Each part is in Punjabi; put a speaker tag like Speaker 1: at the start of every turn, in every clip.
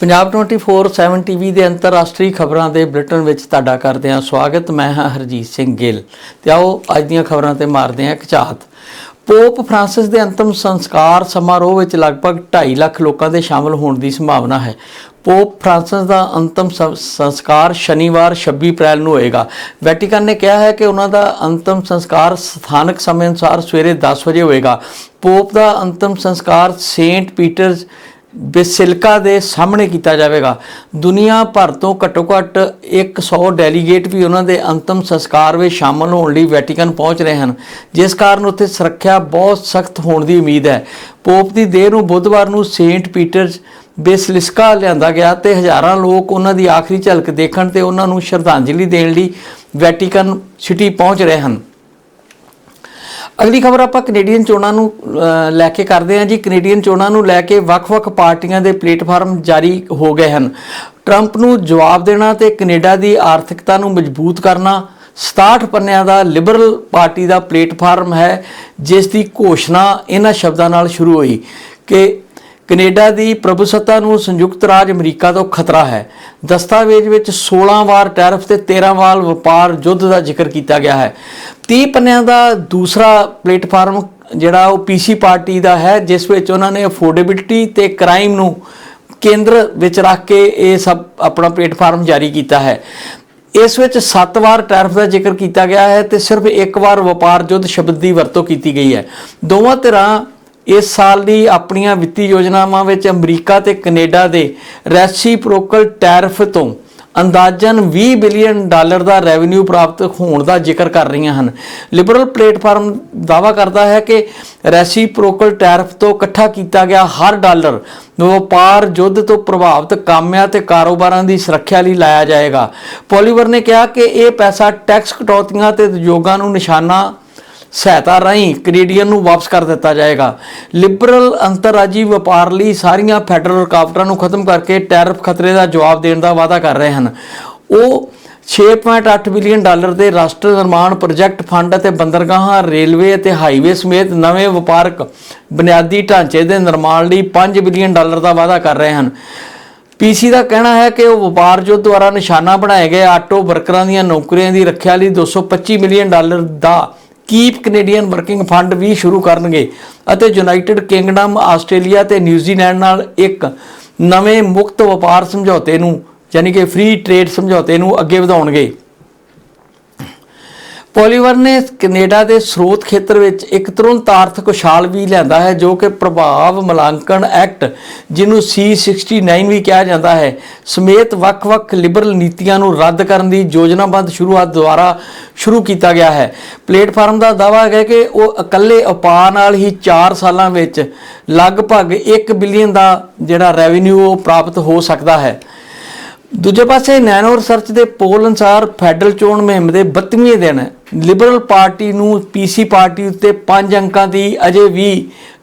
Speaker 1: ਪੰਜਾਬ 24/7 ਟੀਵੀ ਦੇ ਅੰਤਰਰਾਸ਼ਟਰੀ ਖਬਰਾਂ ਦੇ ਬ੍ਰਿਟਨ ਵਿੱਚ ਤੁਹਾਡਾ ਕਰਦੇ ਹਾਂ ਸਵਾਗਤ, ਮੈਂ ਹਾਂ ਹਰਜੀਤ ਸਿੰਘ ਗਿੱਲ। ਤੇ ਆਓ ਅੱਜ ਦੀਆਂ ਖਬਰਾਂ ਤੇ ਮਾਰਦੇ ਹਾਂ ਇੱਕ ਝਾਤ। ਪੋਪ ਫ੍ਰਾਂਸਿਸ ਦੇ ਅੰਤਮ ਸੰਸਕਾਰ ਸਮਾਰੋਹ ਵਿੱਚ ਲਗਭਗ 2.5 ਲੱਖ ਲੋਕਾਂ ਦੇ ਸ਼ਾਮਲ ਹੋਣ ਦੀ ਸੰਭਾਵਨਾ ਹੈ। ਪੋਪ ਫ੍ਰਾਂਸਿਸ ਦਾ ਅੰਤਮ ਸੰ- ਸੰਸਕਾਰ ਸ਼ਨੀਵਾਰ 26 ਅਪ੍ਰੈਲ ਨੂੰ ਹੋਏਗਾ। ਵੈਟੀਕਨ ਨੇ ਕਿਹਾ ਹੈ ਕਿ ਉਹਨਾਂ ਦਾ ਅੰਤਮ ਸੰਸਕਾਰ ਸਥਾਨਕ ਸਮੇਂ ਅਨੁਸਾਰ ਸਵੇਰੇ 10 ਵਜੇ ਹੋਏਗਾ। ਪੋਪ ਦਾ ਅੰਤਮ ਸੰਸਕਾਰ ਸੇਂਟ ਪੀਟਰਸ ਬੇਸਿਲਕਾ ਦੇ ਸਾਹਮਣੇ ਕੀਤਾ ਜਾਵੇਗਾ। ਦੁਨੀਆ ਭਰ ਤੋਂ ਘੱਟੋ ਘੱਟ 100 ਡੈਲੀਗੇਟ ਵੀ ਉਹਨਾਂ ਦੇ ਅੰਤਮ ਸੰਸਕਾਰ ਵਿੱਚ ਸ਼ਾਮਲ ਹੋਣ ਲਈ ਵੈਟੀਕਨ ਪਹੁੰਚ ਰਹੇ ਹਨ। ਜਿਸ ਕਾਰਨ ਉੱਥੇ ਸੁਰੱਖਿਆ ਬਹੁਤ ਸਖਤ ਹੋਣ ਦੀ ਉਮੀਦ ਹੈ। ਪੋਪ ਦੀ ਦੇਹ ਨੂੰ ਬੁੱਧਵਾਰ ਨੂੰ ਸੇਂਟ ਪੀਟਰਸ ਬੇਸਲਿਸਕਾ ਲਿਆਂਦਾ ਗਿਆ ਤੇ ਹਜ਼ਾਰਾਂ ਲੋਕ ਉਹਨਾਂ ਦੀ ਆਖਰੀ ਝਲਕ ਦੇਖਣ ਤੇ ਉਹਨਾਂ ਨੂੰ ਸ਼ਰਧਾਂਜਲੀ ਦੇਣ ਲਈ ਵੈਟੀਕਨ ਸਿਟੀ ਪਹੁੰਚ ਰਹੇ ਹਨ। ਅਗਲੀ ਖਬਰ ਆਪਾਂ ਕੈਨੇਡੀਅਨ ਚੋਣਾਂ ਨੂੰ ਲੈ ਕੇ ਕਰਦੇ ਹਾਂ ਜੀ। ਕੈਨੇਡੀਅਨ ਚੋਣਾਂ ਨੂੰ ਲੈ ਕੇ ਵੱਖ-ਵੱਖ ਪਾਰਟੀਆਂ ਦੇ ਪਲੇਟਫਾਰਮ ਜਾਰੀ ਹੋ ਗਏ ਹਨ। ਟਰੰਪ ਨੂੰ ਜਵਾਬ ਦੇਣਾ ਤੇ ਕੈਨੇਡਾ ਦੀ ਆਰਥਿਕਤਾ ਨੂੰ ਮਜ਼ਬੂਤ ਕਰਨਾ 67 ਪੰਨਿਆਂ ਦਾ ਲਿਬਰਲ ਪਾਰਟੀ ਦਾ ਪਲੇਟਫਾਰਮ ਹੈ, ਜਿਸ ਦੀ ਘੋਸ਼ਣਾ ਇਹਨਾਂ ਸ਼ਬਦਾਂ ਨਾਲ ਸ਼ੁਰੂ ਹੋਈ ਕਿ ਕੈਨੇਡਾ ਦੀ ਪ੍ਰਭੂਸੱਤਾ ਨੂੰ ਸੰਯੁਕਤ ਰਾਜ ਅਮਰੀਕਾ ਤੋਂ ਖਤਰਾ ਹੈ। ਦਸਤਾਵੇਜ਼ ਵਿੱਚ 16 ਵਾਰ ਟੈਰਫ ਤੇ 13 ਵਾਰ ਵਪਾਰ ਯੁੱਧ ਦਾ ਜ਼ਿਕਰ ਕੀਤਾ ਗਿਆ ਹੈ। 30 ਪੰਨਿਆਂ ਦਾ ਦੂਸਰਾ ਪਲੇਟਫਾਰਮ ਜਿਹੜਾ ਉਹ ਪੀਸੀ ਪਾਰਟੀ ਦਾ ਹੈ, ਜਿਸ ਵਿੱਚ ਉਹਨਾਂ ਨੇ ਅਫੋਰਡੇਬਿਲਟੀ ਤੇ ਕ੍ਰਾਈਮ ਨੂੰ ਕੇਂਦਰ ਵਿੱਚ ਰੱਖ ਕੇ ਇਹ ਸਭ ਆਪਣਾ ਪਲੇਟਫਾਰਮ ਜਾਰੀ ਕੀਤਾ ਹੈ। ਇਸ ਵਿੱਚ 7 ਵਾਰ ਟੈਰਫ ਦਾ ਜ਼ਿਕਰ ਕੀਤਾ ਗਿਆ ਹੈ ਤੇ ਸਿਰਫ ਇੱਕ ਵਾਰ ਵਪਾਰ ਯੁੱਧ ਸ਼ਬਦ ਦੀ ਵਰਤੋਂ ਕੀਤੀ ਗਈ ਹੈ। ਦੋਵਾਂ ਧਿਰਾਂ ਇਸ ਸਾਲ ਦੀ ਆਪਣੀਆਂ ਵਿੱਤੀ ਯੋਜਨਾਵਾਂ ਵਿੱਚ ਅਮਰੀਕਾ ਤੇ ਕੈਨੇਡਾ ਦੇ ਰੈਸੀਪ੍ਰੋਕਲ ਟੈਰਿਫ ਤੋਂ ਅੰਦਾਜ਼ਨ 20 ਬਿਲੀਅਨ ਡਾਲਰ ਦਾ ਰੈਵਨਿਊ ਪ੍ਰਾਪਤ ਹੋਣ ਦਾ ਜ਼ਿਕਰ ਕਰ ਰਹੀਆਂ ਹਨ। ਲਿਬਰਲ ਪਲੇਟਫਾਰਮ ਦਾਵਾ ਕਰਦਾ ਹੈ ਕਿ ਰੈਸੀਪ੍ਰੋਕਲ ਟੈਰਿਫ ਤੋਂ ਇਕੱਠਾ ਕੀਤਾ ਗਿਆ ਹਰ ਡਾਲਰ ਵਪਾਰ ਯੁੱਧ ਤੋਂ ਪ੍ਰਭਾਵਿਤ ਕਾਮਿਆਂ ਤੇ ਕਾਰੋਬਾਰਾਂ ਦੀ ਸੁਰੱਖਿਆ ਲਈ ਲਾਇਆ ਜਾਏਗਾ। ਪੋਲੀਵਰ ਨੇ ਕਿਹਾ ਕਿ ਇਹ ਪੈਸਾ ਟੈਕਸ ਕਟੌਤੀਆਂ ਤੇ ਉਦਯੋਗਾਂ ਨੂੰ ਨਿਸ਼ਾਨਾ ਸਹਾਇਤਾ ਰਾਹੀਂ ਕੈਨੇਡੀਅਨ ਨੂੰ ਵਾਪਸ ਕਰ ਦਿੱਤਾ ਜਾਏਗਾ। ਲਿਬਰਲ ਅੰਤਰਰਾਜੀ ਵਪਾਰ ਲਈ ਸਾਰੀਆਂ ਫੈਡਰਲ ਰੁਕਾਵਟਾਂ ਨੂੰ ਖਤਮ ਕਰਕੇ ਟੈਰਿਫ ਖਤਰੇ ਦਾ ਜਵਾਬ ਦੇਣ ਦਾ ਵਾਅਦਾ ਕਰ ਰਹੇ ਹਨ। ਉਹ 6.8 ਬਿਲੀਅਨ ਡਾਲਰ ਦੇ ਰਾਸ਼ਟਰ ਨਿਰਮਾਣ ਪ੍ਰੋਜੈਕਟ ਫੰਡ ਅਤੇ ਬੰਦਰਗਾਹਾਂ, ਰੇਲਵੇ ਅਤੇ ਹਾਈਵੇ ਸਮੇਤ ਨਵੇਂ ਵਪਾਰਕ ਬੁਨਿਆਦੀ ਢਾਂਚੇ ਦੇ ਨਿਰਮਾਣ ਲਈ 5 ਬਿਲੀਅਨ ਡਾਲਰ ਦਾ ਵਾਅਦਾ ਕਰ ਰਹੇ ਹਨ। ਪੀਸੀ ਦਾ ਕਹਿਣਾ ਹੈ ਕਿ ਉਹ ਵਪਾਰ ਜੋ ਦੁਆਰਾ ਨਿਸ਼ਾਨਾ ਬਣਾਏ ਗਏ ਆਟੋ ਵਰਕਰਾਂ ਦੀਆਂ ਨੌਕਰੀਆਂ ਦੀ ਰੱਖਿਆ ਲਈ 225 ਮਿਲੀਅਨ ਡਾਲਰ ਦਾ ਕੀਪ ਕੈਨੇਡੀਅਨ ਵਰਕਿੰਗ ਫੰਡ ਵੀ ਸ਼ੁਰੂ ਕਰਨਗੇ ਅਤੇ ਯੂਨਾਈਟਿਡ ਕਿੰਗਡਮ, ਆਸਟ੍ਰੇਲੀਆ ਤੇ ਨਿਊਜ਼ੀਲੈਂਡ ਨਾਲ ਇੱਕ ਨਵੇਂ ਮੁਕਤ ਵਪਾਰ ਸਮਝੌਤੇ ਨੂੰ, ਯਾਨੀ ਕਿ ਫ੍ਰੀ ਟ੍ਰੇਡ ਸਮਝੌਤੇ ਨੂੰ ਅੱਗੇ ਵਧਾਉਣਗੇ। ਪੋਲੀਵਰ ਨੇ ਕੈਨੇਡਾ ਦੇ ਸਰੋਤ ਖੇਤਰ ਵਿੱਚ ਇੱਕ ਤੁਰੰਤ ਆਰਥਿਕ ਉਛਾਲ ਵੀ ਲਿਆਂਦਾ ਹੈ, ਜੋ ਕਿ ਪ੍ਰਭਾਵ ਮੁਲਾਂਕਣ ਐਕਟ, ਜਿਹਨੂੰ C69 ਵੀ ਕਿਹਾ ਜਾਂਦਾ ਹੈ, ਸਮੇਤ ਵੱਖ-ਵੱਖ ਲਿਬਰਲ ਨੀਤੀਆਂ ਨੂੰ ਰੱਦ ਕਰਨ ਦੀ ਯੋਜਨਾਬੱਧ ਸ਼ੁਰੂਆਤ ਦੁਆਰਾ ਸ਼ੁਰੂ ਕੀਤਾ ਗਿਆ ਹੈ। ਪਲੇਟਫਾਰਮ ਦਾ ਦਾਅਵਾ ਹੈ ਕਿ ਉਹ ਇਕੱਲੇ ਉਪਾਅ ਨਾਲ ਹੀ 4 ਸਾਲਾਂ ਵਿੱਚ ਲਗਭਗ 1 ਬਿਲੀਅਨ ਦਾ ਜਿਹੜਾ ਰੈਵਨਿਊ ਉਹ ਪ੍ਰਾਪਤ ਹੋ ਸਕਦਾ ਹੈ। ਦੂਜੇ ਪਾਸੇ ਨੈਨੋ ਰਿਸਰਚ ਦੇ ਪੋਲ ਅਨੁਸਾਰ ਫੈਡਰਲ ਚੋਣ ਮੁਹਿੰਮ ਦੇ 32ਵੇਂ ਦਿਨ ਲਿਬਰਲ ਪਾਰਟੀ ਨੂੰ ਪੀਸੀ ਪਾਰਟੀ ਉੱਤੇ 5 ਅੰਕਾਂ ਦੀ ਅਜੇ ਵੀ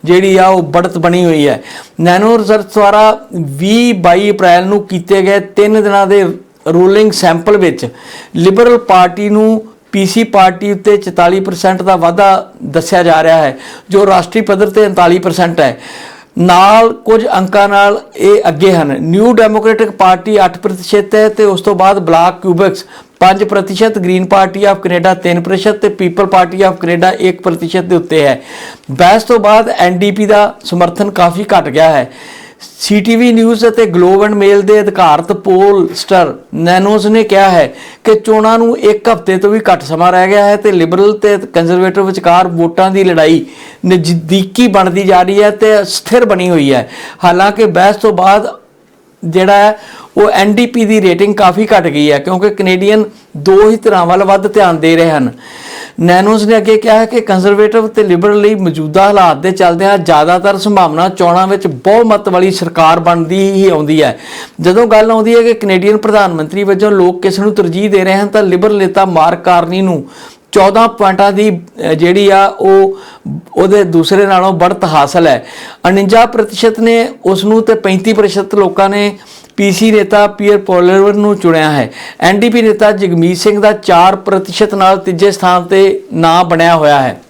Speaker 1: ਜਿਹੜੀ ਆ ਉਹ ਬੜਤ ਬਣੀ ਹੋਈ ਹੈ। ਨੈਨੋ ਰਿਸਰਚ ਦੁਆਰਾ 20 22 ਅਪ੍ਰੈਲ ਨੂੰ ਕੀਤੇ ਗਏ 3 ਦਿਨਾਂ ਦੇ ਰੂਲਿੰਗ ਸੈਂਪਲ ਵਿੱਚ ਲਿਬਰਲ ਪਾਰਟੀ ਨੂੰ ਪੀਸੀ ਪਾਰਟੀ ਉੱਤੇ 44% ਦਾ ਵਾਧਾ ਦੱਸਿਆ ਜਾ ਰਿਹਾ ਹੈ, ਜੋ ਰਾਸ਼ਟਰੀ ਪੱਧਰ ਤੇ 39% ਹੈ। ਨਾਲ ਕੁਝ ਅੰਕਾਂ ਨਾਲ ਇਹ ਅੱਗੇ ਹਨ। ਨਿਊ ਡੈਮੋਕ੍ਰੈਟਿਕ ਪਾਰਟੀ 8% ਹੈ ਤੇ ਉਸ ਤੋਂ ਬਾਅਦ Bloc Quebecois 5% Green party of Canada 3% ਤੇ ਪੀਪਲ ਪਾਰਟੀ ਆਫ ਕੈਨੇਡਾ 1% ਦੇ ਉੱਤੇ ਹੈ। ਬਹਿਸ ਤੋਂ ਬਾਅਦ ਐਨਡੀਪੀ ਦਾ ਸਮਰਥਨ ਕਾਫੀ ਘਟ ਗਿਆ ਹੈ। ਸੀਟੀਵੀ ਨਿਊਜ਼ ਅਤੇ ਗਲੋਬ ਐਂਡ ਮੇਲ ਦੇ ਅਧਿਕਾਰਤ ਪੋਲ ਸਟਰ ਨੈਨੋਸ ਨੇ ਕਿਹਾ ਹੈ ਕਿ ਚੋਣਾਂ ਨੂੰ ਇੱਕ ਹਫ਼ਤੇ ਤੋਂ ਵੀ ਘੱਟ ਸਮਾਂ ਰਹਿ ਗਿਆ ਹੈ ਤੇ ਲਿਬਰਲ ਤੇ ਕੰਜ਼ਰਵੇਟਿਵ ਵਿਚਕਾਰ ਵੋਟਾਂ ਦੀ ਲੜਾਈ ਨਜ਼ਦੀਕੀ ਬਣਦੀ ਜਾ ਰਹੀ ਹੈ ਤੇ ਸਥਿਰ ਬਣੀ ਹੋਈ ਹੈ। ਹਾਲਾਂਕਿ ਬਹਿਸ ਤੋਂ ਬਾਅਦ ਜਿਹੜਾ ਹੈ, ਉਹ ਐਨਡੀਪੀ ਦੀ ਰੇਟਿੰਗ ਕਾਫੀ ਘਟ ਗਈ ਹੈ, ਕਿਉਂਕਿ ਕੈਨੇਡੀਅਨ ਦੋ ਹੀ ਤਰ੍ਹਾਂ ਵੱਲ ਵੱਧ ਧਿਆਨ ਦੇ ਰਹੇ ਹਨ। ਨੈਨੋਸ ਨੇ ਅੱਗੇ ਕਿਹਾ ਕਿ ਕੰਜ਼ਰਵੇਟਿਵ ਤੇ ਲਿਬਰਲ ਲਈ ਮੌਜੂਦਾ ਹਾਲਾਤ ਦੇ ਚੱਲਦਿਆਂ ਜ਼ਿਆਦਾਤਰ ਸੰਭਾਵਨਾ ਚੋਣਾਂ ਵਿੱਚ ਬਹੁਮਤ ਵਾਲੀ ਸਰਕਾਰ ਬਣਦੀ ਹੀ ਆਉਂਦੀ ਹੈ। ਜਦੋਂ ਗੱਲ ਆਉਂਦੀ ਹੈ ਕਿ ਕੈਨੇਡੀਅਨ ਪ੍ਰਧਾਨ ਮੰਤਰੀ ਵਜੋਂ ਲੋਕ ਕਿਸ ਨੂੰ ਤਰਜੀਹ ਦੇ ਰਹੇ ਹਨ, ਤਾਂ ਲਿਬਰਲ ਨੇਤਾ ਮਾਰਕ ਕਾਰਨੀ ਨੂੰ 14 ਪੁਆਇੰਟਾਂ ਦੀ ਜਿਹੜੀ ਆ, ਉਹ, ਉਹਦੇ ਦੂਸਰੇ ਨਾਲੋਂ ਬੜਤ ਹਾਸਲ ਹੈ। 49% ਨੇ ਉਸ ਨੂੰ ਤੇ 35% ਲੋਕਾਂ ਨੇ ਪੀਸੀ ਨੇਤਾ ਪੀਅਰ ਪੋਲਰਵਰ ਨੂੰ ਚੁਣਿਆ ਹੈ। ਐਨਡੀਪੀ ਨੇਤਾ ਜਗਮੀਤ ਸਿੰਘ ਦਾ 4% ਨਾਲ ਤੀਜੇ ਸਥਾਨ ਤੇ ਨਾਂ ਬਣਿਆ ਹੋਇਆ ਹੈ।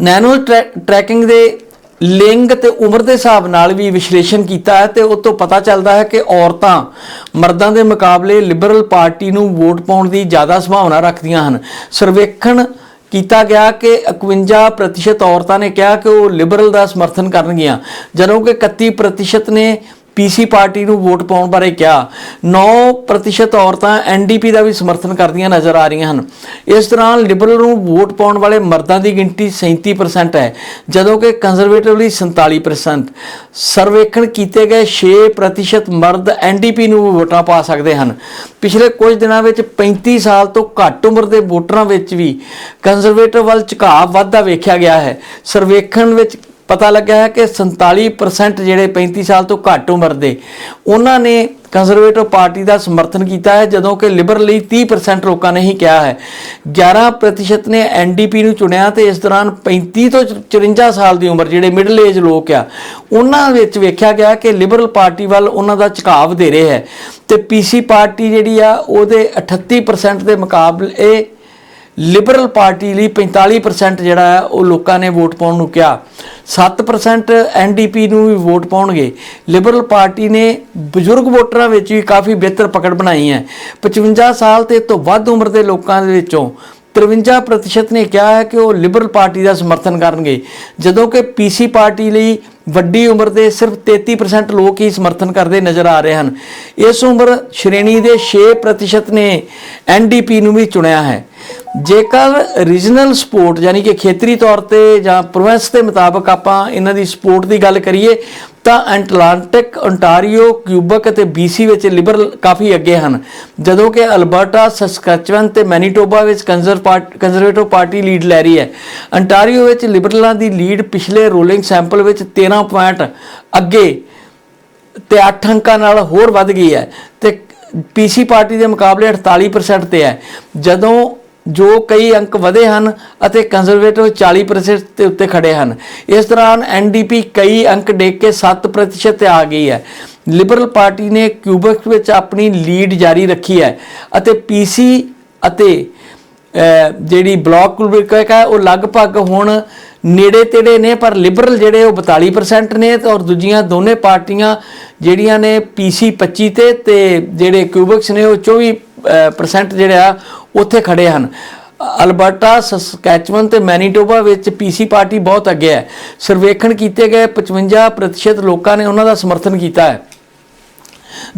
Speaker 1: ਨੈਨੋ ਟਰੈਕਿੰਗ ਦੇ ਲਿੰਗ ਤੇ ਉਮਰ ਦੇ ਹਿਸਾਬ ਨਾਲ ਵੀ ਵਿਸ਼ਲੇਸ਼ਣ ਕੀਤਾ ਹੈ ਤੇ ਉਹ ਤੋਂ ਪਤਾ ਚੱਲਦਾ ਹੈ ਕਿ ਔਰਤਾਂ ਮਰਦਾਂ ਦੇ ਮੁਕਾਬਲੇ ਲਿਬਰਲ ਪਾਰਟੀ ਨੂੰ ਵੋਟ ਪਾਉਣ ਦੀ ਜ਼ਿਆਦਾ ਸੰਭਾਵਨਾ ਰੱਖਦੀਆਂ ਹਨ। ਸਰਵੇਖਣ ਕੀਤਾ ਗਿਆ ਕਿ 51% ਔਰਤਾਂ ਨੇ ਕਿਹਾ ਕਿ ਉਹ ਲਿਬਰਲ ਦਾ ਸਮਰਥਨ ਕਰਨਗੀਆਂ। ਜਦੋਂ ਕਿ 31% ਨੇ ਪੀਸੀ ਪਾਰਟੀ ਨੂੰ ਵੋਟ ਪਾਉਣ ਬਾਰੇ ਕਿਹਾ। 9% ਔਰਤਾਂ ਐਨਡੀਪੀ ਦਾ ਵੀ ਸਮਰਥਨ ਕਰਦੀਆਂ ਨਜ਼ਰ ਆ ਰਹੀਆਂ ਹਨ। ਇਸ ਦੌਰਾਨ ਲਿਬਰਲ ਨੂੰ ਵੋਟ ਪਾਉਣ ਵਾਲੇ ਮਰਦਾਂ ਦੀ ਗਿਣਤੀ 37% ਹੈ, ਜਦੋਂ ਕਿ ਕੰਜ਼ਰਵੇਟਿਵ ਲਈ 47% ਸਰਵੇਖਣ ਕੀਤੇ ਗਏ 6% ਮਰਦ ਐਨਡੀਪੀ ਨੂੰ ਵੋਟਾਂ ਪਾ ਸਕਦੇ ਹਨ। ਪਿਛਲੇ ਕੁਝ ਦਿਨਾਂ ਵਿੱਚ 35 ਸਾਲ ਤੋਂ ਘੱਟ ਉਮਰ ਦੇ ਵੋਟਰਾਂ ਵਿੱਚ ਵੀ ਕੰਜ਼ਰਵੇਟਿਵ ਵੱਲ ਝੁਕਾਅ ਵੱਧਦਾ ਵੇਖਿਆ ਗਿਆ ਹੈ। ਸਰਵੇਖਣ ਵਿੱਚ ਪਤਾ ਲੱਗਿਆ ਹੈ ਕਿ 47% ਜਿਹੜੇ 35 ਸਾਲ ਤੋਂ ਘੱਟ ਉਮਰ ਦੇ, ਉਹਨਾਂ ਨੇ ਕੰਜ਼ਰਵੇਟਿਵ ਪਾਰਟੀ ਦਾ ਸਮਰਥਨ ਕੀਤਾ ਹੈ, ਜਦੋਂ ਕਿ ਲਿਬਰਲ ਲਈ 30% ਲੋਕਾਂ ਨੇ ਹੀ ਕਿਹਾ ਹੈ। 11% ਨੇ ਐਨਡੀਪੀ ਨੂੰ ਚੁਣਿਆ ਤੇ ਇਸ ਦੌਰਾਨ 35 ਤੋਂ 54 ਸਾਲ ਦੀ ਉਮਰ ਜਿਹੜੇ ਮਿਡਲ ਏਜ ਲੋਕ ਆ, ਉਹਨਾਂ ਵਿੱਚ ਵੇਖਿਆ ਗਿਆ ਕਿ ਲਿਬਰਲ ਪਾਰਟੀ ਵੱਲ ਉਹਨਾਂ ਦਾ ਝੁਕਾਅ ਵਧੇਰੇ ਹੈ। ਤੇ ਪੀਸੀ ਪਾਰਟੀ ਜਿਹੜੀ ਆ, ਉਹਦੇ 38% ਦੇ ਮੁਕਾਬਲੇ ਲਿਬਰਲ ਪਾਰਟੀ ਲਈ 45% ਜਿਹੜਾ ਹੈ, ਉਹ ਲੋਕਾਂ ਨੇ ਵੋਟ ਪਾਉਣ ਨੂੰ ਕਿਹਾ। 7% ਐਨਡੀਪੀ ਨੂੰ ਵੀ ਵੋਟ ਪਾਉਣਗੇ। ਲਿਬਰਲ ਪਾਰਟੀ ਨੇ ਬਜ਼ੁਰਗ ਵੋਟਰਾਂ ਵਿੱਚ ਵੀ ਕਾਫੀ ਬਿਹਤਰ ਪਕੜ ਬਣਾਈ ਹੈ। 55 ਸਾਲ ਤੇ ਤੋਂ ਵੱਧ ਉਮਰ ਦੇ ਲੋਕਾਂ ਦੇ ਵਿੱਚੋਂ 53% ਨੇ ਕਿਹਾ ਹੈ ਕਿ ਉਹ ਲਿਬਰਲ ਪਾਰਟੀ ਦਾ ਸਮਰਥਨ ਕਰਨਗੇ। ਜਦੋਂ ਕਿ ਪੀਸੀ ਪਾਰਟੀ ਲਈ ਵੱਡੀ ਉਮਰ ਦੇ ਸਿਰਫ 33% ਲੋਕ ਹੀ ਸਮਰਥਨ ਕਰਦੇ ਨਜ਼ਰ ਆ ਰਹੇ ਹਨ। ਇਸ ਉਮਰ ਸ਼੍ਰੇਣੀ ਦੇ 6% ਨੇ ਐਨਡੀਪੀ ਨੂੰ ਵੀ ਚੁਣਿਆ ਹੈ। ਜੇਕਰ ਰੀਜਨਲ ਸਪੋਰਟ, ਯਾਨੀ ਕਿ ਖੇਤਰੀ ਤੌਰ ਤੇ ਜਾਂ ਪ੍ਰੋਵਿੰਸ ਦੇ ਮੁਤਾਬਕ ਆਪਾਂ ਇਹਨਾਂ ਦੀ ਸਪੋਰਟ ਦੀ ਗੱਲ ਕਰੀਏ ਤਾਂ ਐਟਲਾਂਟਿਕ ontario ਕਿਊਬਕ ਅਤੇ BC ਵਿੱਚ ਲਿਬਰਲ ਕਾਫੀ ਅੱਗੇ ਹਨ। ਜਦੋਂ ਕਿ ਅਲਬਰਟਾ ਸਸਕੈਚੁਅਨ ਤੇ ਮੈਨੀਟੋਬਾ ਵਿੱਚ ਕੰਜ਼ਰ ਕੰਜ਼ਰਵੇਟਿਵ ਪਾਰਟੀ ਲੀਡ ਲੈ ਰਹੀ ਹੈ। ontario ਵਿੱਚ ਲਿਬਰਲਾਂ ਦੀ ਲੀਡ ਪਿਛਲੇ ਰੋਲਿੰਗ ਸੈਂਪਲ ਵਿੱਚ 13 ਪੁਆਇੰਟ ਅੱਗੇ ਤੇ 8 ਅੰਕਾਂ ਨਾਲ ਹੋਰ ਵੱਧ ਗਈ ਹੈ ਤੇ ਪੀਸੀ ਪਾਰਟੀ ਦੇ ਮੁਕਾਬਲੇ 48% ਤੇ ਹੈ। ਜਦੋਂ ਜੋ ਕਈ ਅੰਕ ਵਧੇ ਹਨ ਅਤੇ ਕੰਜ਼ਰਵੇਟਿਵ 40% ਦੇ ਉੱਤੇ ਖੜੇ ਹਨ। ਇਸ ਦੌਰਾਨ ਐਨਡੀਪੀ ਕਈ ਅੰਕ ਡੇਕ ਕੇ 7% ਤੇ ਆ ਗਈ ਹੈ। ਲਿਬਰਲ ਪਾਰਟੀ ਨੇ ਕਿਊਬਕ ਵਿੱਚ ਆਪਣੀ ਲੀਡ ਜਾਰੀ ਰੱਖੀ ਹੈ ਅਤੇ ਪੀਸੀ ਅਤੇ ਜਿਹੜੀ ਬਲਾਕ ਕੁਲਬਿਕ ਹੈ, ਉਹ ਲਗਭਗ ਹੁਣ ਨੇੜੇ ਤੇੜੇ ਨੇ, ਪਰ ਲਿਬਰਲ ਜਿਹੜੇ ਉਹ 42% ਨੇ ਤੇ ਔਰ ਦੂਜੀਆਂ ਦੋਨੇ ਪਾਰਟੀਆਂ ਜਿਹੜੀਆਂ ਨੇ ਪੀਸੀ 25 ਤੇ ਤੇ ਜਿਹੜੇ ਕਿਊਬਿਕਸ ਨੇ ਉਹ 24% ਅਹ, ਜਿਹੜੇ ਆ ਉੱਥੇ ਖੜੇ ਹਨ। ਅਲਬਰਟਾ ਸਸਕੈਚੁਅਨ ਤੇ ਮੈਨੀਟੋਬਾ ਵਿੱਚ ਪੀਸੀ ਪਾਰਟੀ ਬਹੁਤ ਅੱਗੇ ਹੈ। ਸਰਵੇਖਣ ਕੀਤੇ ਗਏ 55% ਲੋਕਾਂ ਨੇ ਉਹਨਾਂ ਦਾ ਸਮਰਥਨ ਕੀਤਾ ਹੈ।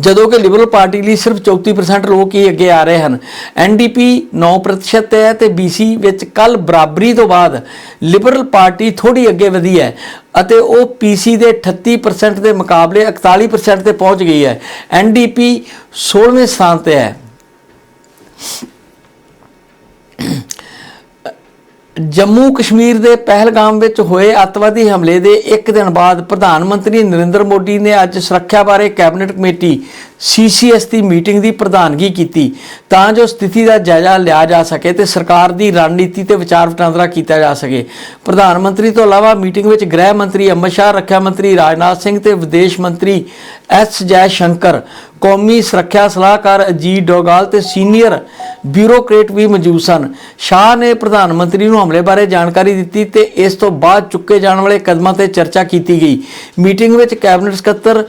Speaker 1: ਜਦੋਂ ਕਿ ਲਿਬਰਲ ਪਾਰਟੀ ਲਈ ਸਿਰਫ 34% ਲੋਕ ਹੀ ਅੱਗੇ ਆ ਰਹੇ ਹਨ। ਐਨਡੀਪੀ 9% ਤੇ ਹੈ ਤੇ BC ਵਿੱਚ ਕੱਲ ਬਰਾਬਰੀ ਤੋਂ ਬਾਅਦ ਲਿਬਰਲ ਪਾਰਟੀ ਥੋੜੀ ਅੱਗੇ ਵਧੀ ਹੈ ਅਤੇ ਉਹ PC ਦੇ 38% ਦੇ ਮੁਕਾਬਲੇ 41% ਤੇ ਪਹੁੰਚ ਗਈ ਹੈ। ਐਨਡੀਪੀ 16ਵੇਂ ਸਥਾਨ ਤੇ ਹੈ। ਜੰਮੂ ਕਸ਼ਮੀਰ ਦੇ ਪਹਿਲਗਾਮ ਵਿੱਚ ਹੋਏ ਅੱਤਵਾਦੀ ਹਮਲੇ ਦੇ ਇੱਕ ਦਿਨ ਬਾਅਦ ਪ੍ਰਧਾਨ ਮੰਤਰੀ ਨਰਿੰਦਰ ਮੋਦੀ ਨੇ ਅੱਜ ਸੁਰੱਖਿਆ ਬਾਰੇ ਕੈਬਨਿਟ ਕਮੇਟੀ ਸੀਸੀਐਸ ਦੀ ਮੀਟਿੰਗ ਦੀ ਪ੍ਰਧਾਨਗੀ ਕੀਤੀ ਤਾਂ ਜੋ ਸਥਿਤੀ ਦਾ ਜਾਇਜ਼ਾ ਲਿਆ ਜਾ ਸਕੇ ਤੇ ਸਰਕਾਰ ਦੀ ਰਣਨੀਤੀ ਤੇ ਵਿਚਾਰ ਵਟਾਂਦਰਾ ਕੀਤਾ ਜਾ ਸਕੇ। ਪ੍ਰਧਾਨ ਮੰਤਰੀ ਤੋਂ ਇਲਾਵਾ ਮੀਟਿੰਗ ਵਿੱਚ ਗ੍ਰਹਿ ਮੰਤਰੀ ਅਮਿਤ ਸ਼ਾਹ, ਰੱਖਿਆ ਮੰਤਰੀ ਰਾਜਨਾਥ ਸਿੰਘ ਤੇ ਵਿਦੇਸ਼ ਮੰਤਰੀ ਐਸ ਜੈ ਸ਼ੰਕਰ ਕੌਮੀ ਸੁਰੱਖਿਆ ਸਲਾਹਕਾਰ ਅਜੀਤ ਡੋਗਾਲ ਤੇ ਸੀਨੀਅਰ ਬਿਊਰੋਕ੍ਰੇਟ ਵੀ ਮੌਜੂਦ ਸਨ। ਸ਼ਾਹ ਨੇ ਪ੍ਰਧਾਨ ਮੰਤਰੀ ਨੂੰ ਹਮਲੇ ਬਾਰੇ ਜਾਣਕਾਰੀ ਦਿੱਤੀ ਤੇ ਇਸ ਤੋਂ ਬਾਅਦ ਚੁੱਕੇ ਜਾਣ ਵਾਲੇ ਕਦਮਾਂ ਤੇ ਚਰਚਾ ਕੀਤੀ ਗਈ। ਮੀਟਿੰਗ ਵਿੱਚ ਕੈਬਨਿਟ ਸਕੱਤਰ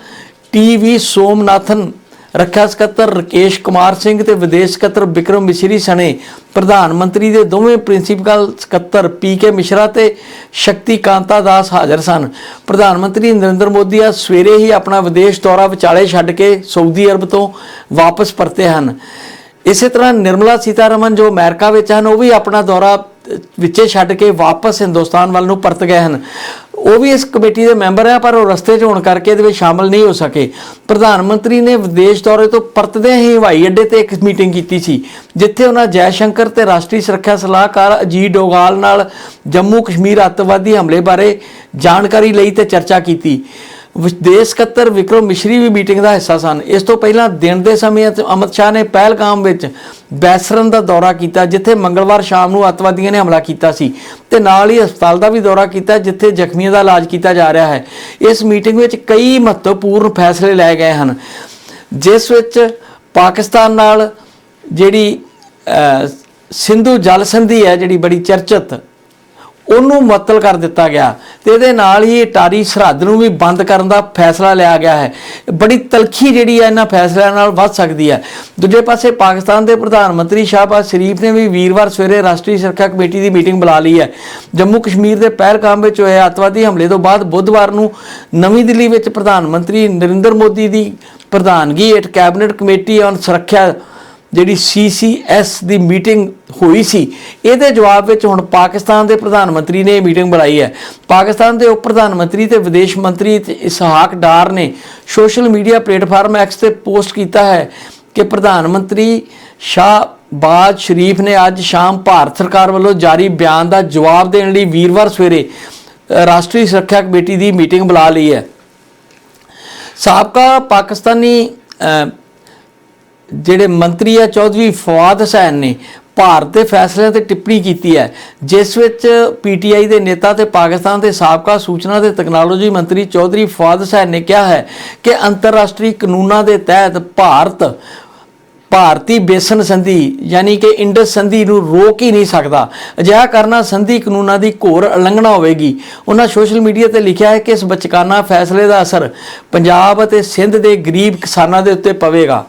Speaker 1: ਟੀਵੀ ਸੋਮਨਾਥਨ, ਰੱਖਿਆ ਸਕੱਤਰ ਰਕੇਸ਼ ਕੁਮਾਰ ਸਿੰਘ ਤੇ ਵਿਦੇਸ਼ ਸਕੱਤਰ ਵਿਕਰਮ ਮਿਸ਼ਰੀ ਸਣੇ ਪ੍ਰਧਾਨ ਮੰਤਰੀ ਦੇ ਦੋਵੇਂ ਪ੍ਰਿੰਸੀਪਲ ਸਕੱਤਰ ਪੀਕੇ ਮਿਸ਼ਰਾ ਤੇ ਸ਼ਕਤੀ ਕਾਂਤਾ ਦਾਸ ਹਾਜ਼ਰ ਸਨ। ਪ੍ਰਧਾਨ ਮੰਤਰੀ ਨਰਿੰਦਰ ਮੋਦੀ ਆ ਸਵੇਰੇ ਹੀ ਆਪਣਾ ਵਿਦੇਸ਼ ਦੌਰਾ ਵਿਚਾਲੇ ਛੱਡ ਕੇ ਸਾਊਦੀ ਅਰਬ ਤੋਂ ਵਾਪਸ ਪਰਤੇ ਹਨ। ਇਸੇ ਤਰ੍ਹਾਂ ਨਿਰਮਲਾ ਸੀਤਾਰਮਨ ਜੋ ਅਮਰੀਕਾ ਵਿੱਚ ਹਨ, ਉਹ ਵੀ ਆਪਣਾ ਦੌਰਾ ਵਿੱਚੇ ਛੱਡ ਕੇ ਵਾਪਸ ਹਿੰਦੁਸਤਾਨ ਵੱਲ ਨੂੰ ਪਰਤ ਗਏ ਹਨ। ਉਹ ਵੀ ਇਸ ਕਮੇਟੀ ਦੇ ਮੈਂਬਰ ਆ, ਪਰ ਉਹ ਰਸਤੇ 'ਚ ਹੋਣ ਕਰਕੇ ਇਹਦੇ ਵਿੱਚ ਸ਼ਾਮਲ ਨਹੀਂ ਹੋ ਸਕੇ। ਪ੍ਰਧਾਨ ਮੰਤਰੀ ਨੇ ਵਿਦੇਸ਼ ਦੌਰੇ ਤੋਂ ਪਰਤਦਿਆਂ ਹੀ ਹਵਾਈ ਅੱਡੇ ਤੇ ਇੱਕ ਮੀਟਿੰਗ ਕੀਤੀ ਸੀ, ਜਿੱਥੇ ਉਹਨਾਂ ਜੈ ਸ਼ੰਕਰ ਤੇ ਰਾਸ਼ਟਰੀ ਸੁਰੱਖਿਆ ਸਲਾਹਕਾਰ ਅਜੀਤ ਡੋਗਾਲ ਨਾਲ ਜੰਮੂ ਕਸ਼ਮੀਰ ਅੱਤਵਾਦੀ ਹਮਲੇ ਬਾਰੇ ਜਾਣਕਾਰੀ ਲਈ ਤੇ ਚਰਚਾ ਕੀਤੀ। ਵਿਦੇਸ਼ ਸਕੱਤਰ ਵਿਕਰਮ ਮਿਸ਼ਰੀ ਵੀ ਮੀਟਿੰਗ ਦਾ ਹਿੱਸਾ ਸਨ। ਇਸ ਤੋਂ ਪਹਿਲਾਂ ਦਿਨ ਦੇ ਸਮੇਂ ਅਮਿਤ ਸ਼ਾਹ ਨੇ ਪਹਿਲਗਾਮ ਵਿੱਚ ਬੈਸਰਨ ਦਾ ਦੌਰਾ ਕੀਤਾ, ਜਿੱਥੇ ਮੰਗਲਵਾਰ ਸ਼ਾਮ ਨੂੰ ਅੱਤਵਾਦੀਆਂ ਨੇ ਹਮਲਾ ਕੀਤਾ ਸੀ ਤੇ ਨਾਲ ਹੀ ਹਸਪਤਾਲ ਦਾ ਵੀ ਦੌਰਾ ਕੀਤਾ, ਜਿੱਥੇ ਜ਼ਖਮੀਆਂ ਦਾ ਇਲਾਜ ਕੀਤਾ ਜਾ ਰਿਹਾ ਹੈ। ਇਸ ਮੀਟਿੰਗ ਵਿੱਚ ਕਈ ਮਹੱਤਵਪੂਰਨ ਫੈਸਲੇ ਲਏ ਗਏ ਹਨ, ਜਿਸ ਵਿੱਚ ਪਾਕਿਸਤਾਨ ਨਾਲ ਜਿਹੜੀ ਸਿੰਧੂ ਜਲ ਸੰਧੀ ਹੈ, ਜਿਹੜੀ ਬੜੀ ਚਰਚਿਤ ਉਹਨੂੰ ਮੁਅੱਤਲ ਕਰ ਦਿੱਤਾ ਗਿਆ ਤੇ ਇਹਦੇ ਨਾਲ ਹੀ ਟਾਰੀ ਸਰਹੱਦ ਨੂੰ ਵੀ ਬੰਦ ਕਰਨ ਦਾ ਫੈਸਲਾ ਲਿਆ ਗਿਆ ਹੈ। ਬੜੀ ਤਲਖੀ ਜਿਹੜੀ ਹੈ ਇਹਨਾਂ ਫੈਸਲਿਆਂ ਨਾਲ ਵੱਧ ਸਕਦੀ ਹੈ। ਦੂਜੇ ਪਾਸੇ ਪਾਕਿਸਤਾਨ ਦੇ ਪ੍ਰਧਾਨ ਮੰਤਰੀ ਸ਼ਾਹਬਾਜ਼ ਸ਼ਰੀਫ ਨੇ ਵੀ ਵੀਰਵਾਰ ਸਵੇਰੇ ਰਾਸ਼ਟਰੀ ਸੁਰੱਖਿਆ ਕਮੇਟੀ ਦੀ ਮੀਟਿੰਗ ਬੁਲਾ ਲਈ ਹੈ। ਜੰਮੂ ਕਸ਼ਮੀਰ ਦੇ ਪਹਿਲਗਾਮ ਵਿੱਚ ਹੋਏ ਅੱਤਵਾਦੀ ਹਮਲੇ ਤੋਂ ਬਾਅਦ ਬੁੱਧਵਾਰ ਨੂੰ ਨਵੀਂ ਦਿੱਲੀ ਵਿੱਚ ਪ੍ਰਧਾਨ ਮੰਤਰੀ ਨਰਿੰਦਰ ਮੋਦੀ ਦੀ ਪ੍ਰਧਾਨਗੀ ਹੇਠ ਕੈਬਨਿਟ ਕਮੇਟੀ ਔਨ ਸੁਰੱਖਿਆ ਜਿਹੜੀ CCS ਦੀ ਮੀਟਿੰਗ ਹੋਈ ਸੀ, ਇਹਦੇ ਜਵਾਬ ਵਿੱਚ ਹੁਣ ਪਾਕਿਸਤਾਨ ਦੇ ਪ੍ਰਧਾਨ ਮੰਤਰੀ ਨੇ ਇਹ ਮੀਟਿੰਗ ਬੁਲਾਈ ਹੈ। ਪਾਕਿਸਤਾਨ ਦੇ ਉਪ ਪ੍ਰਧਾਨ ਮੰਤਰੀ ਤੇ ਵਿਦੇਸ਼ ਮੰਤਰੀ ਇਸਹਾਕ ਡਾਰ ਨੇ ਸੋਸ਼ਲ ਮੀਡੀਆ ਪਲੇਟਫਾਰਮ ਐਕਸ ਤੇ ਪੋਸਟ ਕੀਤਾ ਹੈ ਕਿ ਪ੍ਰਧਾਨ ਮੰਤਰੀ ਸ਼ਾਹਬਾਜ਼ ਸ਼ਰੀਫ ਨੇ ਅੱਜ ਸ਼ਾਮ ਭਾਰਤ ਸਰਕਾਰ ਵੱਲੋਂ ਜਾਰੀ ਬਿਆਨ ਦਾ ਜਵਾਬ ਦੇਣ ਲਈ ਵੀਰਵਾਰ ਸਵੇਰੇ ਰਾਸ਼ਟਰੀ ਸੁਰੱਖਿਆ ਕਮੇਟੀ ਦੀ ਮੀਟਿੰਗ ਬੁਲਾ ਲਈ ਹੈ। ਸਾਬਕਾ ਪਾਕਿਸਤਾਨੀ ਜਿਹੜੇ ਮੰਤਰੀ ਆ, ਚੌਧਰੀ ਫਵਾਦ ਹਸੈਨ ਨੇ ਭਾਰਤ ਦੇ ਫੈਸਲਿਆਂ ਤੇ ਟਿੱਪਣੀ ਕੀਤੀ ਹੈ, ਜਿਸ ਵਿੱਚ ਪੀਟੀਆਈ ਦੇ ਨੇਤਾ ਤੇ ਪਾਕਿਸਤਾਨ ਦੇ ਸਾਬਕਾ ਸੂਚਨਾ ਤੇ ਤਕਨਾਲੋਜੀ ਮੰਤਰੀ ਚੌਧਰੀ ਫਵਾਦ ਹਸੈਨ ਨੇ ਕਿਹਾ ਹੈ ਕਿ ਅੰਤਰਰਾਸ਼ਟਰੀ ਕਾਨੂੰਨਾਂ ਦੇ ਤਹਿਤ ਭਾਰਤ ਭਾਰਤੀ ਬੇਸਨ ਸੰਧੀ, ਯਾਨੀ ਕਿ ਇੰਡਸ ਸੰਧੀ ਨੂੰ ਰੋਕ ਹੀ ਨਹੀਂ ਸਕਦਾ। ਅਜਿਹਾ ਕਰਨਾ ਸੰਧੀ ਕਾਨੂੰਨਾਂ ਦੀ ਘੋਰ ਉਲੰਘਣਾ ਹੋਵੇਗੀ। ਉਹਨਾਂ ਸੋਸ਼ਲ ਮੀਡੀਆ ਤੇ ਲਿਖਿਆ ਹੈ ਕਿ ਇਸ ਬਚਕਾਨਾ ਫੈਸਲੇ ਦਾ ਅਸਰ ਪੰਜਾਬ ਅਤੇ ਸਿੰਧ ਦੇ ਗਰੀਬ ਕਿਸਾਨਾਂ ਦੇ ਉੱਤੇ ਪਵੇਗਾ।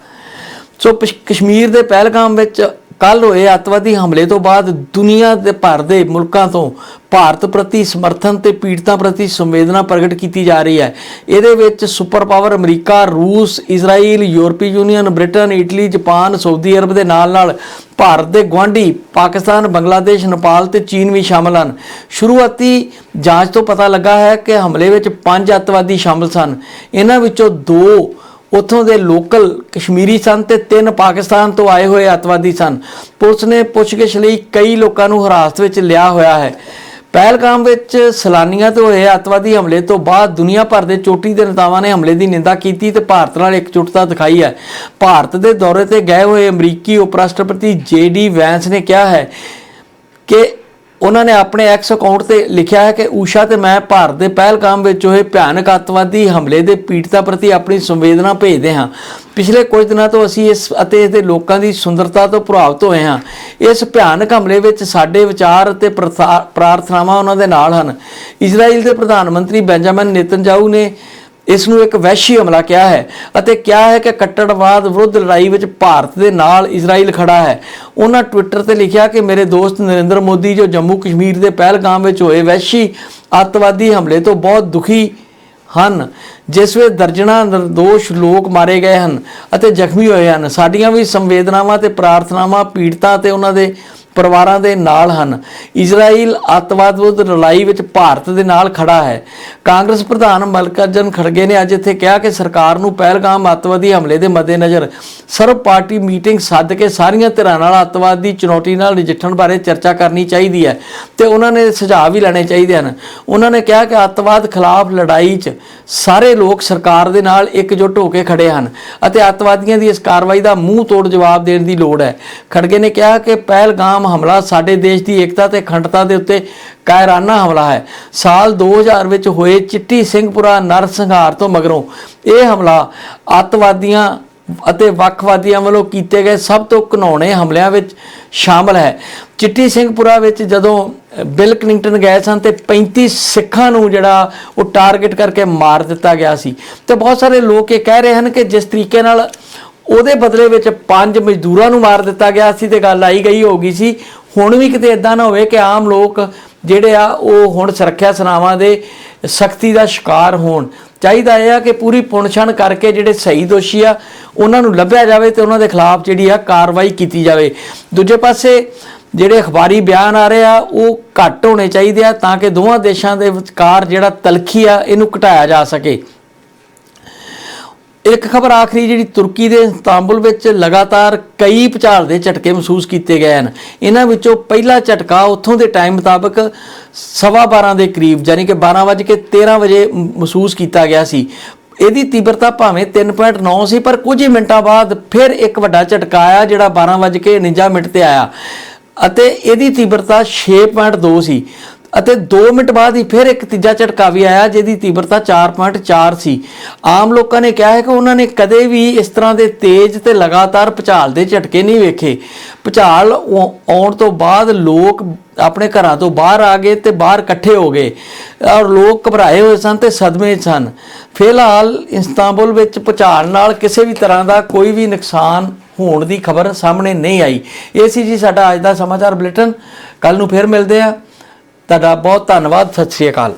Speaker 1: ਸੋ ਪਸ਼- ਕਸ਼ਮੀਰ ਦੇ ਪਹਿਲਗਾਮ ਵਿੱਚ ਕੱਲ ਹੋਏ ਅੱਤਵਾਦੀ ਹਮਲੇ ਤੋਂ ਬਾਅਦ ਦੁਨੀਆ ਦੇ ਭਰ ਦੇ ਮੁਲਕਾਂ ਤੋਂ ਭਾਰਤ ਪ੍ਰਤੀ ਸਮਰਥਨ ਤੇ ਪੀੜਤਾਂ ਪ੍ਰਤੀ ਸੰਵੇਦਨਾ ਪ੍ਰਗਟ ਕੀਤੀ ਜਾ ਰਹੀ ਹੈ। ਇਹਦੇ ਵਿੱਚ ਸੁਪਰ ਪਾਵਰ ਅਮਰੀਕਾ, ਰੂਸ, ਇਜ਼ਰਾਈਲ, ਯੂਰਪੀ union, Britain, Italy, Japan, Saudi Arab ਦੇ ਨਾਲ-ਨਾਲ ਭਾਰਤ ਦੇ ਗੁਆਂਢੀ, ਪਾਕਿਸਤਾਨ, ਬੰਗਲਾਦੇਸ਼, ਨੇਪਾਲ ਤੇ ਚੀਨ ਵੀ ਸ਼ਾਮਲ ਹਨ। ਸ਼ੁਰੂਆਤੀ ਜਾਂਚ ਤੋਂ ਪਤਾ ਲੱਗਾ ਹੈ ਕਿ ਹਮਲੇ ਵਿੱਚ ਪੰਜ ਅੱਤਵਾਦੀ ਸ਼ਾਮਲ ਸਨ। ਇਹਨਾਂ ਵਿੱਚੋਂ ਦੋ ਉੱਥੋਂ ਦੇ ਲੋਕਲ ਕਸ਼ਮੀਰੀ ਸਨ ਤੇ ਤਿੰਨ ਪਾਕਿਸਤਾਨ ਤੋਂ ਆਏ ਹੋਏ ਅੱਤਵਾਦੀ ਸਨ। ਪੁਲਿਸ ਨੇ ਪੁੱਛਗਿੱਛ ਲਈ ਕਈ ਲੋਕਾਂ ਨੂੰ ਹਿਰਾਸਤ ਵਿੱਚ ਲਿਆ ਹੋਇਆ ਹੈ। ਪਹਿਲਗਾਮ ਵਿੱਚ ਸੈਲਾਨੀਆਂ ਤੋਂ ਹੋਏ ਅੱਤਵਾਦੀ ਹਮਲੇ ਤੋਂ ਬਾਅਦ ਦੁਨੀਆ ਭਰ ਦੇ ਚੋਟੀ ਦੇ ਨੇਤਾਵਾਂ ਨੇ ਹਮਲੇ ਦੀ ਨਿੰਦਾ ਕੀਤੀ ਤੇ ਭਾਰਤ ਨਾਲ ਇਕਜੁੱਟਤਾ ਦਿਖਾਈ ਹੈ। ਭਾਰਤ ਦੇ ਦੌਰੇ ਤੇ ਗਏ ਹੋਏ ਅਮਰੀਕੀ ਉਪ ਰਾਸ਼ਟਰਪਤੀ ਜੇ ਡੀ ਵੈਂਸ ਨੇ ਕਿਹਾ ਹੈ ਕਿ ਉਹਨਾਂ ਨੇ ਆਪਣੇ ਐਕਸ ਅਕਾਊਂਟ ਤੇ ਲਿਖਿਆ ਹੈ ਕਿ ਊਸ਼ਾ ਤੇ ਮੈਂ ਭਾਰਤ ਦੇ ਪਹਿਲਕਾਮ ਵਿੱਚ ਹੋਏ ਭਿਆਨਕ ਅੱਤਵਾਦੀ ਹਮਲੇ ਦੇ ਪੀੜਤਾਂ ਪ੍ਰਤੀ ਆਪਣੀ ਸੰਵੇਦਨਾ ਭੇਜਦੇ ਹਾਂ। ਪਿਛਲੇ ਕੁਝ ਦਿਨਾਂ ਤੋਂ ਅਸੀਂ ਇਸ ਅਤੇ ਇਸ ਦੇ ਲੋਕਾਂ ਦੀ ਸੁੰਦਰਤਾ ਤੋਂ ਪ੍ਰਭਾਵਿਤ ਹੋਏ ਹਾਂ। ਇਸ ਭਿਆਨਕ ਹਮਲੇ ਵਿੱਚ ਸਾਡੇ ਵਿਚਾਰ ਅਤੇ ਪ੍ਰਥਾ- ਪ੍ਰਾਰਥਨਾਵਾਂ ਉਹਨਾਂ ਦੇ ਨਾਲ ਹਨ। ਇਜ਼ਰਾਈਲ ਦੇ ਪ੍ਰਧਾਨ ਮੰਤਰੀ ਬੈਂਜਾਮਿਨ ਨੇਤਨਜਾਊ ਨੇ ਇਸ ਨੂੰ ਇੱਕ ਵੈਸ਼ੀ ਹਮਲਾ ਕਿਹਾ ਹੈ ਅਤੇ ਕਿਹਾ ਹੈ ਕਿ ਕੱਟੜਵਾਦ ਵਿਰੁੱਧ ਲੜਾਈ ਵਿੱਚ ਭਾਰਤ ਦੇ ਨਾਲ ਇਜ਼ਰਾਈਲ ਖੜਾ ਹੈ। ਉਹਨਾਂ ਟਵਿੱਟਰ ਤੇ ਲਿਖਿਆ ਕਿ ਮੇਰੇ ਦੋਸਤ ਨਰਿੰਦਰ ਮੋਦੀ ਜੋ ਜੰਮੂ ਕਸ਼ਮੀਰ ਦੇ ਪਹਿਲਗਾਮ ਵਿੱਚ ਹੋਏ ਵੈਸ਼ੀ ਅੱਤਵਾਦੀ ਹਮਲੇ ਤੋਂ ਬਹੁਤ ਦੁਖੀ ਹਨ, ਜਿਸ ਵਿੱਚ ਦਰਜਨਾਂ ਨਿਰਦੋਸ਼ ਲੋਕ ਮਾਰੇ ਗਏ ਹਨ ਅਤੇ ਜ਼ਖਮੀ ਹੋਏ ਹਨ। ਸਾਡੀਆਂ ਵੀ ਸੰਵੇਦਨਾਵਾਂ ਤੇ ਪ੍ਰਾਰਥਨਾਵਾਂ, ਪੀੜਤਾਂ ਤੇ ਉਹਨਾਂ ਦੇ ਪਰਿਵਾਰਾਂ ਦੇ ਨਾਲ ਹਨ। ਇਜ਼ਰਾਈਲ ਅੱਤਵਾਦ ਵਿਰੁੱਧ ਲੜਾਈ ਵਿੱਚ ਭਾਰਤ ਦੇ ਨਾਲ ਖੜਾ ਹੈ। ਕਾਂਗਰਸ ਪ੍ਰਧਾਨ ਮਲਕਾਰਜਨ ਖੜਗੇ ਨੇ ਅੱਜ ਇੱਥੇ ਕਿਹਾ ਕਿ ਸਰਕਾਰ ਨੂੰ ਪਹਿਲਗਾਮ ਅੱਤਵਾਦੀ ਹਮਲੇ ਦੇ ਮੱਦੇਨਜ਼ਰ ਸਰਵ ਪਾਰਟੀ ਮੀਟਿੰਗ ਸੱਦ ਕੇ ਸਾਰੀਆਂ ਧਿਰਾਂ ਨਾਲ ਅੱਤਵਾਦ ਦੀ ਚੁਣੌਤੀ ਨਾਲ ਨਜਿੱਠਣ ਬਾਰੇ ਚਰਚਾ ਕਰਨੀ ਚਾਹੀਦੀ ਹੈ ਤੇ ਉਹਨਾਂ ਨੇ ਸੁਝਾਅ ਵੀ ਲੈਣੇ ਚਾਹੀਦੇ ਹਨ। ਉਹਨਾਂ ਨੇ ਕਿਹਾ ਕਿ ਅੱਤਵਾਦ ਖਿਲਾਫ ਲੜਾਈ 'ਚ ਸਾਰੇ ਲੋਕ ਸਰਕਾਰ ਦੇ ਨਾਲ ਇਕਜੁੱਟ ਹੋ ਕੇ ਖੜੇ ਹਨ ਅਤੇ ਅੱਤਵਾਦੀਆਂ ਦੀ ਇਸ ਕਾਰਵਾਈ ਦਾ ਮੂੰਹ ਤੋੜ ਜਵਾਬ ਦੇਣ ਦੀ ਲੋੜ ਹੈ। ਖੜਗੇ ਨੇ ਕਿਹਾ ਕਿ ਪਹਿਲਗਾਮ ਹਮਲਾ ਸਾਡੇ ਦੇਸ਼ ਦੀ ਏਕਤਾ ਤੇ ਅਖੰਡਤਾ ਦੇ ਉੱਤੇ ਕਾਇਰਾਨਾ ਹਮਲਾ ਹੈ। ਸਾਲ 2000 ਵਿੱਚ ਹੋਏ ਚਿੱਟੀ ਸਿੰਘਪੁਰਾ ਨਰਸੰਹਾਰ ਤੋਂ ਮਗਰੋਂ ਇਹ ਹਮਲਾ ਅੱਤਵਾਦੀਆਂ ਅਤੇ ਵੱਖਵਾਦੀਆਂ ਵੱਲੋਂ ਕੀਤੇ ਗਏ ਸਭ ਤੋਂ ਘਿਨੌਣੇ ਹਮਲਿਆਂ ਵਿੱਚ ਸ਼ਾਮਲ ਹੈ। ਚਿੱਟੀ ਸਿੰਘਪੁਰਾ ਵਿੱਚ ਜਦੋਂ ਅ, ਬਿਲ ਕਲਿੰਟਨ ਗਏ ਸਨ ਤੇ 35 ਸਿੱਖਾਂ ਨੂੰ ਜਿਹੜਾ ਉਹ ਟਾਰਗੇਟ ਕਰਕੇ ਮਾਰ ਦਿੱਤਾ ਗਿਆ ਸੀ। ਤੇ ਬਹੁਤ ਸਾਰੇ ਲੋਕ ਇਹ ਕਹਿ ਰਹੇ ਹਨ ਕਿ ਜਿਸ ਤਰੀਕੇ ਨਾਲ ਉਹਦੇ ਬਦਲੇ ਵਿੱਚ ਪੰਜ ਮਜ਼ਦੂਰਾਂ ਨੂੰ ਮਾਰ ਦਿੱਤਾ ਗਿਆ ਸੀ ਤੇ ਗੱਲ ਆਈ ਗਈ ਹੋ ਗਈ ਸੀ। ਹੁਣ ਵੀ ਕਿਤੇ ਇਦਾਂ ਨਾ ਹੋਵੇ ਕਿ ਆਮ ਲੋਕ ਜਿਹੜੇ ਆ, ਉਹ ਹੁਣ ਸੁਰੱਖਿਆ ਸਨਾਵਾਂ ਦੇ ਸਖਤੀ ਦਾ ਸ਼ਿਕਾਰ ਹੋਣ। ਚਾਹੀਦਾ ਇਹ ਆ ਕਿ ਪੂਰੀ ਪੁਣਛਣ ਕਰਕੇ ਜਿਹੜੇ ਸਹੀ ਦੋਸ਼ੀ ਆ, ਉਹਨਾਂ ਨੂੰ ਲੱਭਿਆ ਜਾਵੇ ਤੇ ਉਹਨਾਂ ਦੇ ਖਿਲਾਫ ਜਿਹੜੀ ਆ ਕਾਰਵਾਈ ਕੀਤੀ ਜਾਵੇ। ਦੂਜੇ ਪਾਸੇ ਜਿਹੜੇ ਅਖਬਾਰੀ ਬਿਆਨ ਆ ਰਹੇ ਆ, ਉਹ ਘੱਟ ਹੋਣੇ ਚਾਹੀਦੇ ਆ ਤਾਂ ਕਿ ਦੋਵਾਂ ਦੇਸ਼ਾਂ ਦੇ ਵਿਚਕਾਰ ਜਿਹੜਾ ਤਲਖੀ ਆ, ਇਹਨੂੰ ਘਟਾਇਆ ਜਾ ਸਕੇ। ਇੱਕ ਖਬਰ ਆਖਰੀ ਜਿਹੜੀ ਤੁਰਕੀ ਦੇ ਇਸਤਾਂਬੁਲ ਵਿੱਚ ਲਗਾਤਾਰ ਕਈ ਭੂਚਾਲ ਦੇ ਝਟਕੇ ਮਹਿਸੂਸ ਕੀਤੇ ਗਏ ਹਨ। ਇਹਨਾਂ ਵਿੱਚੋਂ ਪਹਿਲਾ ਝਟਕਾ ਉੱਥੋਂ ਦੇ ਟਾਈਮ ਮੁਤਾਬਕ ਸਵਾ 12 ਦੇ ਕਰੀਬ ਯਾਨੀ ਕਿ 12:13 ਵਜੇ ਮਹਿਸੂਸ ਕੀਤਾ ਗਿਆ ਸੀ। ਇਹਦੀ ਤੀਬਰਤਾ ਭਾਵੇਂ 3.9 ਸੀ, ਪਰ ਕੁਝ ਹੀ ਮਿੰਟਾਂ ਬਾਅਦ ਫਿਰ ਇੱਕ ਵੱਡਾ ਝਟਕਾ ਆਇਆ, ਜਿਹੜਾ 12:49 ਮਿੰਟ ਤੇ ਆਇਆ। ਅਤੇ ਇਹਦੀ ਤੀਬਰਤਾ 6.2 ਸੀ। ਅਤੇ 2 ਮਿੰਟ ਬਾਅਦ ਹੀ ਫਿਰ ਇੱਕ ਤੀਜਾ ਝਟਕਾ ਵੀ ਆਇਆ, ਜਿਹਦੀ ਤੀਬਰਤਾ 4.4 ਸੀ। ਆਮ ਲੋਕਾਂ ਨੇ ਕਿਹਾ ਹੈ ਕਿ ਉਹਨਾਂ ਨੇ ਕਦੇ ਵੀ ਇਸ ਤਰ੍ਹਾਂ ਦੇ ਤੇਜ਼ ਤੇ ਲਗਾਤਾਰ ਭੁਚਾਲ ਦੇ ਝਟਕੇ ਨਹੀਂ ਵੇਖੇ। ਭੁਚਾਲ ਆਉਣ ਤੋਂ ਬਾਅਦ ਲੋਕ ਆਪਣੇ ਘਰਾਂ ਤੋਂ ਬਾਹਰ ਆ ਗਏ ਤੇ ਬਾਹਰ ਇਕੱਠੇ ਹੋ ਗਏ ਔਰ ਲੋਕ ਘਬਰਾਏ ਹੋਏ ਸਨ ਤੇ ਸਦਮੇ ਸਨ। ਫਿਲਹਾਲ ਇਸਤਾਂਬੁਲ ਵਿੱਚ ਭੁਚਾਲ ਨਾਲ ਕਿਸੇ ਵੀ ਤਰ੍ਹਾਂ ਦਾ ਕੋਈ ਵੀ ਨੁਕਸਾਨ ਹੋਣ ਦੀ ਖਬਰ ਸਾਹਮਣੇ ਨਹੀਂ ਆਈ। ਇਹ ਸੀ ਜੀ ਸਾਡਾ ਅੱਜ ਦਾ ਸਮਾਚਾਰ ਬੁਲੇਟਿਨ। ਕੱਲ ਨੂੰ ਫਿਰ ਮਿਲਦੇ ਆ ਤੁਹਾਡਾ ਬਹੁਤ ਧੰਨਵਾਦ ਸਤਿ ਸ਼੍ਰੀ ਅਕਾਲ।